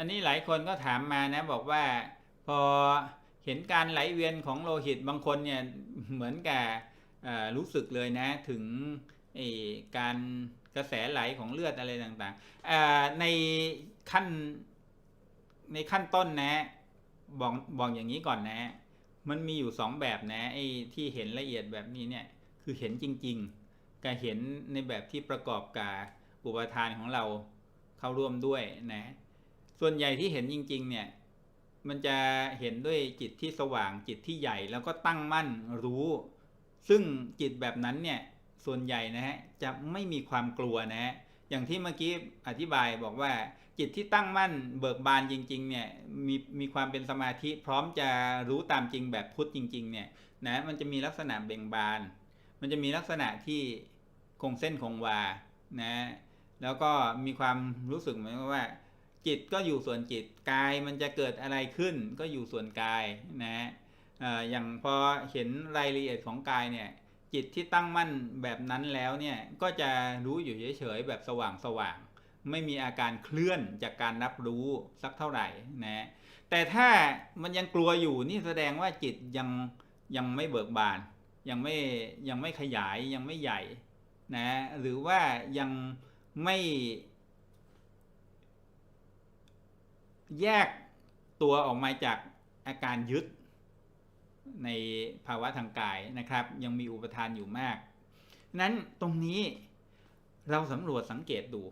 อันนี้หลายคนก็ถามมานะบอกว่าพอเห็นการไหลเวียนของโลหิตบางคนเนี่ยเหมือนกับรู้สึกเลยนะถึงการกระแสไหลของเลือดอะไรต่างๆในขั้นในขั้นต้นนะบอกบอกอย่างนี้ก่อนนะ มันมีอยู่สองแบบนะไอ้ที่เห็นละเอียดแบบนี้เนี่ยคือเห็นจริงๆกับเห็นในแบบที่ประกอบกับอุปทานของเราเข้าร่วมด้วยนะ ส่วนใหญ่ที่เห็นจริง ๆ เนี่ย มันจะเห็นด้วยจิตที่สว่างจิตที่ใหญ่แล้วก็ตั้งมั่นรู้ ซึ่งจิตแบบนั้นเนี่ย ส่วนใหญ่นะฮะจะไม่มีความกลัวนะฮะอย่างที่เมื่อกี้อธิบายบอกว่าจิตที่ตั้งมั่นเบิกบานจริงๆเนี่ยมีมีความเป็นสมาธิพร้อมจะรู้ตามจริงแบบพุทธจริง ๆ เนี่ยนะมันจะมีลักษณะเบ่งบาน มันจะมีลักษณะที่คงเส้นคงวานะแล้วก็มีความรู้สึกเหมือนว่า จิตก็อยู่ส่วนจิตกายมันจะเกิดอะไรขึ้น ก็อยู่ส่วนกายนะเอ่อย่างพอเห็นรายละเอียดของกายเนี่ยจิตที่ตั้งมั่นแบบนั้นแล้วเนี่ยก็จะรู้อยู่เฉยๆแบบสว่างสว่างไม่มีอาการเคลื่อนจากการรับรู้สักเท่าไหร่นะแต่ถ้ามันยังกลัวอยู่นี่แสดงว่าจิตยังยังไม่เบิกบาน ยังไม่ยังไม่ขยายยังไม่ใหญ่นะหรือว่ายังไม่ แยกตัวออกมาจากอาการยึดในภาวะทางกายนะครับ ยังมีอุปทานอยู่มาก นั้นตรงนี้เราสำรวจสังเกตดู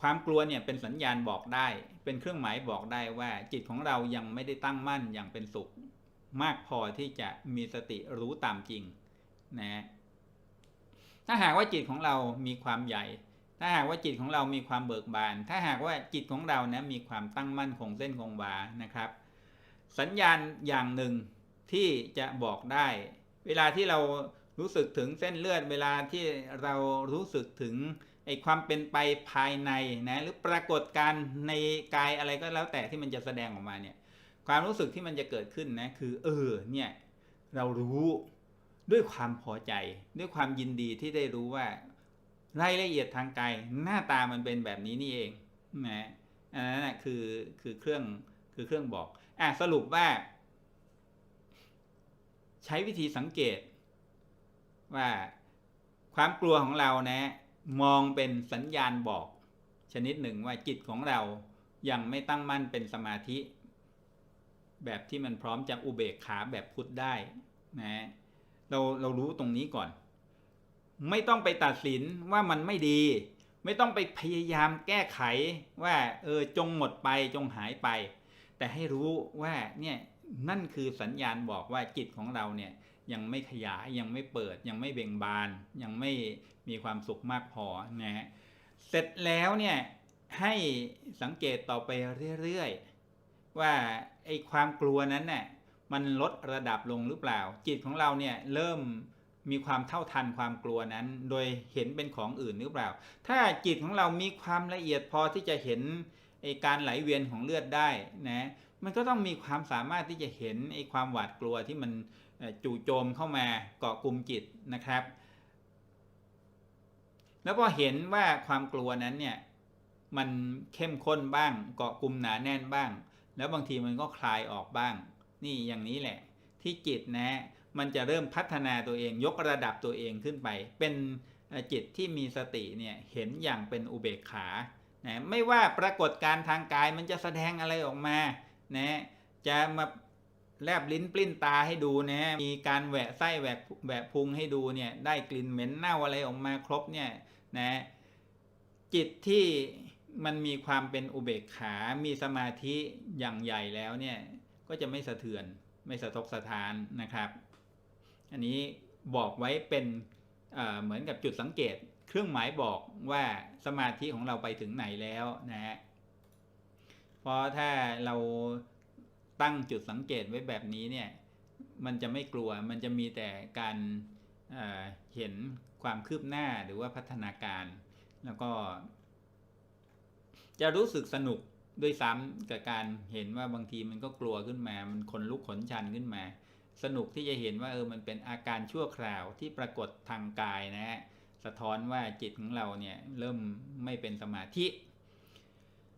ความกลัวเนี่ยเป็นสัญญาณบอกได้ เป็นเครื่องหมายบอกได้ว่าจิตของเรายังไม่ได้ตั้งมั่นอย่างเป็นสุข มากพอที่จะมีสติรู้ตามจริงนะถ้าหากว่าจิตของเรามีความใหญ่ ถ้าหากว่าจิตของเรามีความเบิกบาน ถ้าหากว่าจิตของเรานะมีความตั้งมั่นคงเส้นคงวานะครับ สัญญาณอย่างหนึ่งที่จะบอกได้ เวลาที่เรารู้สึกถึงเส้นเลือด เวลาที่เรารู้สึกถึงไอความเป็นไปภายในนะหรือปรากฏการ์ในกายอะไรก็แล้วแต่ที่มันจะแสดงออกมาเนี่ยความรู้สึกที่มันจะเกิดขึ้นนะคือเออเนี่ยเรารู้ด้วยความพอใจ ด้วยความยินดีที่ได้รู้ว่า รายละเอียดทางกายหน้าตามันเป็นแบบนี้นี่เองนะอันนั้นนะคือคือเครื่องคือเครื่องบอกอะสรุปว่า ใช้วิธีสังเกต ว่าความกลัวของเรานะ มองเป็นสัญญาณบอก ชนิดหนึ่งว่าจิตของเรายังไม่ตั้งมั่นเป็นสมาธิ แบบที่มันพร้อมจะอุเบกขาแบบพุทธได้นะเราเรารู้ตรงนี้ก่อน ไม่ต้องไปตัดสินว่ามันไม่ดี ไม่ต้องไปพยายามแก้ไขว่าเออจงหมดไปจงหายไป แต่ให้รู้ว่าเนี่ยนั่นคือสัญญาณบอกว่าจิตของเราเนี่ยยังไม่ขยายยังไม่เปิด ยังไม่เบ่งบาน ยังไม่มีความสุขมากพอนะฮะเสร็จแล้วเนี่ยให้สังเกตต่อไปเรื่อยๆว่าไอ้ความกลัวนั้นน่ะมันลดระดับลงหรือเปล่า จิตของเราเนี่ยเริ่ม มีความเท่าทันความกลัวนั้น โดยเห็นเป็นของอื่นหรือเปล่า ถ้าจิตของเรามีความละเอียดพอที่จะเห็นไอการไหลเวียนของเลือดได้นะ มันก็ต้องมีความสามารถที่จะเห็นไอความหวาดกลัวที่มันจู่โจมเข้ามาเกาะกลุ่มจิตนะครับ แล้วพอเห็นว่าความกลัวนั้นเนี่ยมันเข้มข้นบ้าง เกาะกลุ่มหนาแน่นบ้าง แล้วบางทีมันก็คลายออกบ้าง นี่อย่างนี้แหละ ที่จิตนะ มันจะเริ่มพัฒนาตัวเอง ยกระดับตัวเองขึ้นไป เป็นจิตที่มีสติเนี่ยเห็นอย่างเป็นอุเบกขานะไม่ว่าปรากฏการทางกายมันจะแสดงอะไรออกมานะจะมาแลบลิ้นปลิ้นตาให้ดูนะมีการแหวะไส้แหวกแหวะพุงให้ดูเนี่ยได้กลิ่นเหม็นเน่าอะไรออกมาครบเนี่ยนะจิตที่มันมีความเป็นอุเบกขา มีสมาธิอย่างใหญ่แล้วเนี่ยก็จะไม่สะเทือนไม่สะทกสะทานนะครับ อันนี้บอกไว้เป็นเเหมือนกับจุดสังเกต เครื่องหมายบอกว่าสมาธิของเราไปถึงไหนแล้วนะฮะเพราะถ้าเราตั้งจุดสังเกตไว้แบบนี้เนี่ยมันจะไม่กลัวมันจะมีแต่การเเห็นความคืบหน้าหรือว่าพัฒนาการ แล้วก็ จะรู้สึกสนุกด้วยซ้ำกับการเห็นว่าบางทีมันก็กลัวขึ้นมา มันขนลุกขนชันขึ้นมา สนุกที่จะเห็นว่าเออมันเป็นอาการชั่วคราวที่ปรากฏทางกายนะฮะสะท้อนว่าจิตของเราเนี่ยเริ่มไม่เป็นสมาธิ